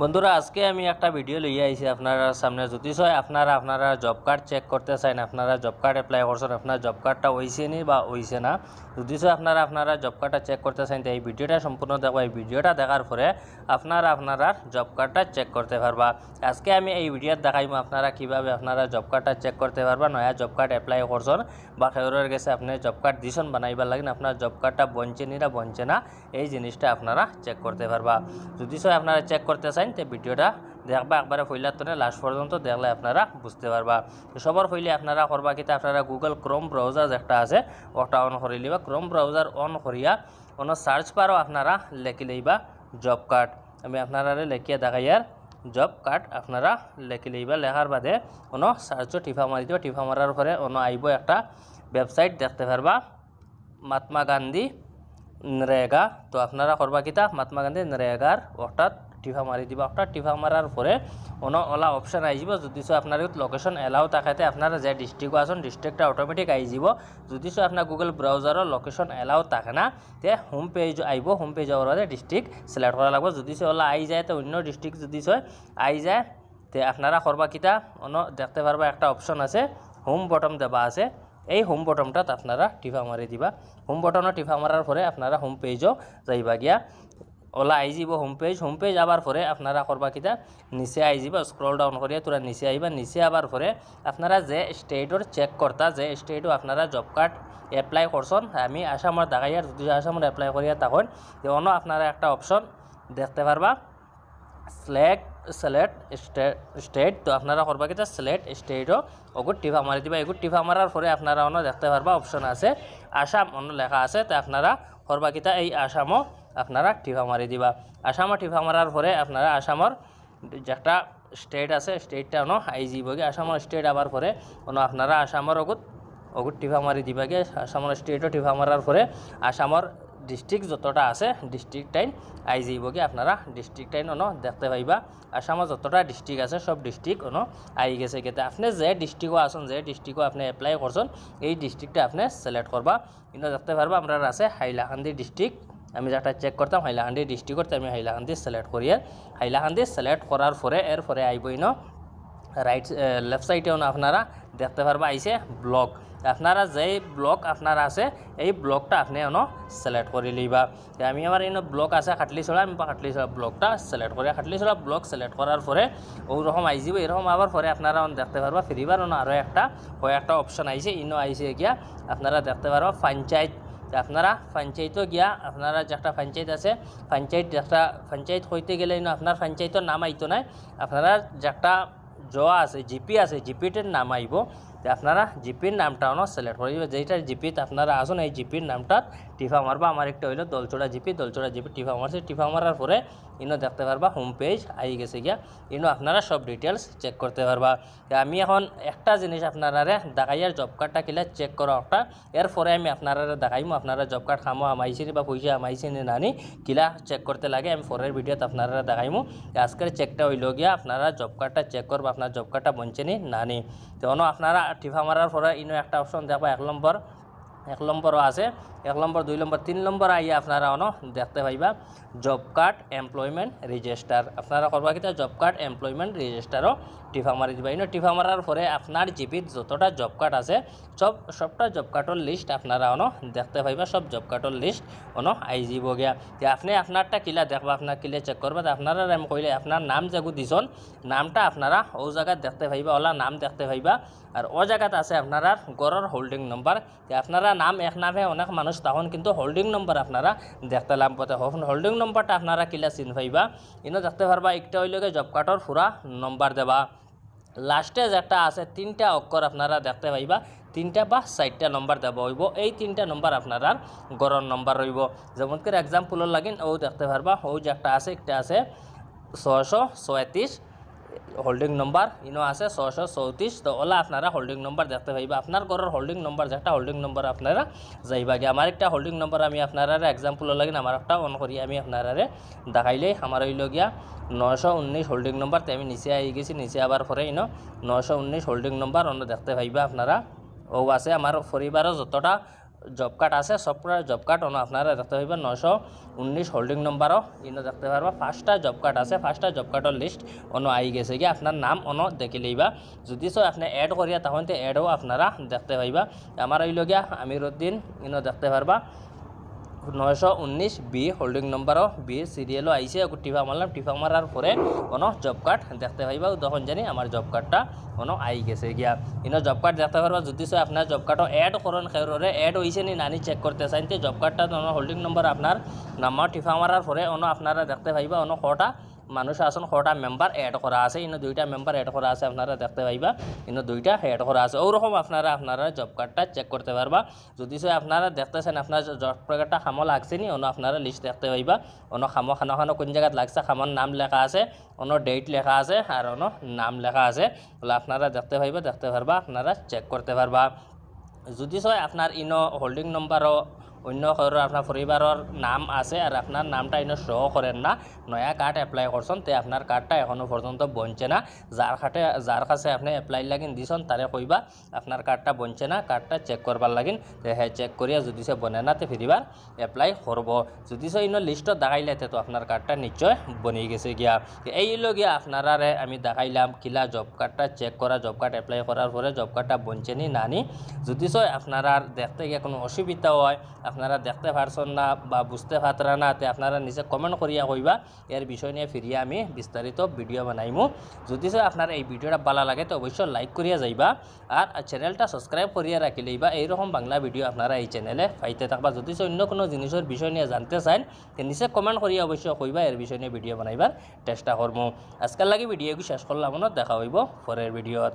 বন্ধুরা, আজকে আমি একটা ভিডিও লইয়া আইছি আপনারা সামনে। যদি হয় আপনারা আপনারা জব কার্ড চেক করতে চান, আপনারা জব কার্ড অ্যাপ্লাই করছেন, আপনার জব কার্ডটা হইছে নি বা হইছে না, যদি আপনারা আপনারা জব কার্ডটা চেক করতে চান, তো এই ভিডিওটা সম্পূর্ণ দেখো এই ভিডিওটা দেখার পরে আপনারা আপনারা জব কার্ডটা চেক করতে পারবা। আজকে আমি এই ভিডিওত দেখাইম আপনারা কীভাবে আপনারা জব কার্ডটা চেক করতে পারবা, নয়া জব কার্ড অ্যাপ্লাই করছেন বা খেউরের গেছে আপনি জব কার্ড দিছেন, বানাইবার লাগেন আপনার জব কার্ডটা বঞ্চে নি বঞ্চে না, এই জিনিসটা আপনারা চেক করতে পারবা। যদি আপনারা চেক করতে চান তো ভিডিওটা দেখবা, একবারে ফইলার তো লাস্ট পর্যন্ত দেখলে আপনারা বুঝতে পারবা। সবার ফইলে আপনারা করবা কিতা আপনারা গুগল ক্রোম ব্রাউজার একটা আছে, ওটা অন করে লিবা ক্রোম ব্রাউজার অন করিয়া, কোনো সার্চ পারও আপনারা লেখি লইবা জব কার্ড আমি আপনারা লেখিয়া দেখাইয়ার জব কার্ড আপনারা লেখি লইবা। লেখার বাদে কোনো সার্চও টিফা মারি দিবা। টিফা মারার পরে অন্য আইব একটা ওয়েবসাইট দেখতে পারবা মহাত্মা গান্ধী নরেগা তো আপনারা করবা কিতা মহাত্মা গান্ধী নরেগার অর্থাৎ টিফা মারি দিবা। অর্থাৎ টিফা মারার পরে অন ওলা অপশন যাব যদি সো আপনার লোকেশন এলাও থাকাতে আপনারা যে ডিস্ট্রিক্ট আছেন ডিস্ট্রিক্টটা অটোমেটিক যাব। যদি সো আপনার গুগল ব্রাউজারও লোকেশন এলাও থাকে না, তে হোম পেজ আইব হোম পেজ যাওয়ার বাদে ডিস্ট্রিক্ট সিলেক্ট করা লাগবে। যদি সে ওলা আই যায়, তো অন্য ডিস্ট্রিক্ট যদি সয় আই যায়, তে আপনারা করবা কিতা অন দেখতে পারবা একটা অপশন আছে হোম বটম দেবা আছে। এই হোম বটমটাত আপনারা টিফা মারি দিবা। হোম বটনত টিফা মারার পরে আপনারা হোম পেজও যাইবা গিয়া। ওলা আই যাব হোম পেজ হোম পেজ আবার পরে আপনারা করবা কিতা, নিচে আই যাবা স্ক্রল ডাউন করিয়া তোরা নিচে আইবা নিচে আবার পরে আপনারা যে স্টেটর চেক করতা যে স্টেটও আপনারা জব কার্ড এপ্লাই করছেন আমি আসামর দেখাইয়ার যদি আসামর এপ্লাই করিয়া তখন অন্য আপনারা একটা অপশন দেখতে পারবা সিলেক্ট সিলেক্ট স্টেট তো আপনারা করবা কিতা সিলেক্ট স্টেটও ওগুর টিফা মারি দিবা এগুর টিফা মারার পরে আপনারা অন্য দেখতে পারবা অপশন আছে, আসাম অন্য লেখা আছে, তো আপনারা করবা কিতা, এই আসামও আপনারা টিফা মারি দিবা। আসামও টিফা মারার পরে আপনারা আসামর যেটা স্টেট আছে স্টেটটা অন আই যাবগে আসামর স্টেট আবার পরে অন্য আপনারা আসামর ওগুত ওগুত টিফা মারি দিবাগে আসামর স্টেটও টিফা মারার পরে আসামর ডিস্ট্রিক্ট যতটা আছে ডিস্ট্রিক্ট টাইন আই যাইবগে আপনারা ডিস্ট্রিক্ট টাইন অন দেখতে পাইবা। আসামত যতটা ডিস্ট্রিক্ট আছে, সব ডিস্ট্রিক্ট অন আই গেছে কেতে আপনি যে ডিস্ট্রিক্টও আছেন, যে ডিস্ট্রিক্টও আপনি এপ্লাই করছেন, এই ডিস্ট্রিক্টটা আপনি সিলেক্ট করবা কিন্তু দেখতে পারবা আপনার আছে হাইলাকান্দি ডিস্ট্রিক্ট আমি যেটা চেক করতাম, হাইলাকান্দি ডিস্ট্রিক্টতে আমি হাইলাকান্দি সিলেক্ট করিয়ে, হাইলাকান্দি সিলেক্ট করার পরে এর পরে আইবই ন রাইট লেফট সাইডেও আপনারা দেখতে পারবা আইসে ব্লক আপনারা যেই ব্লক আপনার আছে, এই ব্লকটা আপনি এনো সিলেক্ট করে লইবা। আমি আমার এনে ব্লক আছে, খাটলি ছড়া আমি খাটলি ছড়া ব্লকটা সিলেক্ট করে খাটলি ছড়া ব্লক সিলেক্ট করার পরে ওরকম আইসিব এরকম আবার পরে আপনারা দেখতে পারবা, ফিরিবার আরও একটা হয় একটা অপশন আইসে ইনো আইসে গিয়া, আপনারা দেখতে পারবা, পঞ্চায়েত তে আপনারা পঞ্চায়েতও গিয়া, আপনারা যেটা পঞ্চায়েত আছে, পঞ্চায়েত যেটা পঞ্চায়েত হইতে গেলে ইনো আপনার পঞ্চায়েতের নাম আইতো নাই। আপনারা যেটা জ আছে, জিপি আছে জিপিটির নাম আইব আপনারা জিপির নামটা অন সিলেক্ট করে দিবে যেটা জিপিত আপনারা আসুন, এই জিপির নামটা টিফা মারবা। আমার একটা হইল দলচোড়া জিপি। দলচোড়া জিপি টিফা মারছে। টিফা মারার পরে ইনো দেখতে পারবা হোম পেজ আই গেছে গিয়া। ইনো আপনারা সব ডিটেলস চেক করতে পারবা। আমি এখন একটা জিনিস আপনারা দেখাইয়ার জব কার্ডটা কিলা চেক করা একটা। এরপরে আমি আপনারা দেখাইমু, আপনারা জব কার্ড খামো, আমাইছে বা পয়সা আমাইছে নানি কিলা চেক করতে লাগে। আমি পরের ভিডিওতে আপনারা দেখাইমু। আজকের চেকটা হইল গিয়া, আপনারা জব কার্ডটা চেক করবা, আপনার জব কার্ডটা বঞ্চে নি নানি তো আপনারা টিফা মারার পরে ইনো একটা অপশন দেখবা এক নম্বর। এক নম্বরও আছে। এক নম্বর, দুই নম্বর, তিন নম্বর আইয়া আপনারা অন দেখতে পাইবা জব কার্ড এমপ্লয়মেন্ট রেজিস্টার আপনারা করবা কিতা? জব কার্ড এমপ্লয়মেন্ট রেজিস্টারও টিফা মারি দিবা ইনো টিফা মারার পরে আপনার জিপিত যতটা জব কার্ড আছে, সব, সবটা জব কার্ডের লিস্ট আপনারা অন দেখতে পাইবা, সব জব কার্ডের লিস্ট অন আই যাব গিয়া। যে আপনি আপনারটা কিলা দেখবা, আপনার কিলে চেক করবা আপনারা আমি কইলে আপনার নাম যেগু দিছন, নামটা আপনারা ও জায়গায় দেখতে পাইবা ওলা নাম দেখতে পাইবা। আর ও জায়গাত আছে আপনারা গড়ের হোল্ডিং নম্বর আপনারা নাম এক নামে অনেক মানুষ তখন কিন্তু হোল্ডিং নম্বর আপনারা দেখতে লাভ পথে। হোল্ডিং নম্বরটা আপনারা কিলা চিন পাইবা ইনো দেখতে পারবা, একটা হইলগে জব কার্ডর পুরা নম্বর দেবা। লাস্টে যেটা আছে, তিনটা অক্ষর আপনারা দেখতে পাইবা। তিনটা বা চারটা নম্বর দেওয়া হইব। এই তিনটা নম্বর আপনারা গড়ের নম্বর রইব যেমন করে এক্সাম্পলের লাগিন ও দেখতে পারবা ও যে একটা আছে একটা আছে ছশো ছয়ত্রিশ হোল্ডিং নম্বর ইনো আছে ছশো চৌত্রিশ তো ওলা আপনারা হোল্ডিং নম্বর দেখতে পাইবা। আপনার ঘরের হোল্ডিং নম্বর যেটা হোল্ডিং নম্বর আপনারা যাইবা গিয়ে। আমার একটা হোল্ডিং নম্বর আমি আপনারা এক্সাম্পল লাগিন আমার একটা অন করি আমি আপনারা দেখাইলেই আমার হইল গিয়া নশো উনিশ হোল্ডিং নম্বর তো আমি নিচে আই গেছি। নিচে আবার পরে ইনো নশো উনিশ হোল্ডিং নম্বর অন্য দেখতে পাইবা আপনারা। ও আছে আমার পরিবারও যতটা জব কার্ড আছে, সব জব কার্ড অন আপনারা দেখতে পাইবেন নশো উনিশ হোল্ডিং নম্বরও ইনো দেখতে পারবা। ফার্স্টটা জব কার্ড আছে, ফার্স্টটা জব কার্ডের লিস্ট অন আই গেছে কি, আপনার নাম অন দেখি লইবা। যদি সো আপনি অ্যাড করিয়া তখন অ্যাডও আপনারা দেখতে পাইবা। আমার হইল গিয়া আমিরুদ্দিন ইনো দেখতে পারবা। নয়শো উনিশ বি হোল্ডিং নম্বর বি সিরিয়ালও আইসে টিফা মারলাম টিফা মারার পরে কোনো জব কার্ড দেখতে পাইবা। তখন জানি আমার জব কার্ডটা কোনো আই গেছে গিয়া। ইনো জব কার্ড দেখতে পারবা, যদি সে আপনার জব কার্ডও অ্যাড করেন খেররে অ্যাড হয়েছে নি, নানি চেক করতে চাইন তো জব কার্ডটা হোল্ডিং নম্বর আপনার নাম্বার টিফা মারার পরে অন্য আপনারা দেখতে পাইবা, অন কটা মানুষ আছেন ছটা মেম্বার এড করা আছে। ইনো দুইটা মেম্বার এড করা আছে, আপনারা দেখতে পাইবা। ইনো দুইটা এড করা আছে। ওরকম আপনারা আপনারা জব কার্ডটা চেক করতে পারবা। যদি সে আপনারা দেখতেছেন, আপনার জব কার্ডটা খামো লাগছে নি অন্য আপনারা লিস্ট দেখতে পাইবা। অন্য খামো, খানো খানো কোন জায়গায় লাগছে খামোর নাম লেখা আছে অন্য ডেট লেখা আছে, আর অন্য নাম লেখা আছে। বলে আপনারা দেখতে পাইবা, দেখতে পারবা, আপনারা চেক করতে পারবা। যদি হয় আপনার ইনো হোল্ডিং নম্বরও অন্য কারোর আপনার পরিবারের নাম আছে আর আপনার নামটা ইনো শো করেন না। নয়া কার্ড এপ্লাই করছেন তে আপনার কার্ডটা এখনও পর্যন্ত বনছে না। যার খাটে যার কাছে আপনি এপ্লাই লাগিন দিছেন তারে কইবা আপনার কার্ডটা বনছে না কার্ডটা চেক করবার লাগিন তে হ্যাঁ চেক করিয়া যদি সে বনে না, তে ফিরিবার এপ্লাই করব যদি সে ইনো লিস্টত দেখাইলে তে আপনার কার্ডটা নিশ্চয় বনি গেছে গিয়া। এই হলো গিয়া আপনারারে আমি দেখাইলাম কিলা জব কার্ডটা চেক করা জব কার্ড এপ্লাই করার পরে জব কার্ডটা বনছে নি নানি যদি সয় আপনারা দেখতে গিয়ে কোনো অসুবিধা হয় আপনারা দেখতে পারছেন না বা বুঝতে পারতরা না, তে আপনারা নিচে কমেন্ট করিয়া কইবা। এর বিষয় নিয়ে ফিরিয়ে আমি বিস্তারিত ভিডিও বানাইমু। যদি আপনার এই ভিডিওটা ভালো লাগে, তো অবশ্যই লাইক করিয়া যাইবা। আর চ্যানেলটা সাবস্ক্রাইব করিয়া রাখি লইবা। এইরকম বাংলা ভিডিও আপনারা এই চ্যানেলে পাইতে থাকবা। যদি অন্য কোনো জিনিসের বিষয় নিয়ে জানতে চান, তে নিচে কমেন্ট করিয়া অবশ্যই কইবা, এর বিষয় নিয়ে ভিডিও বানাইবার চেষ্টা করব আজকাল লাগে ভিডিওগুলো শেষ করলাম দেখা হইব পরের ভিডিওত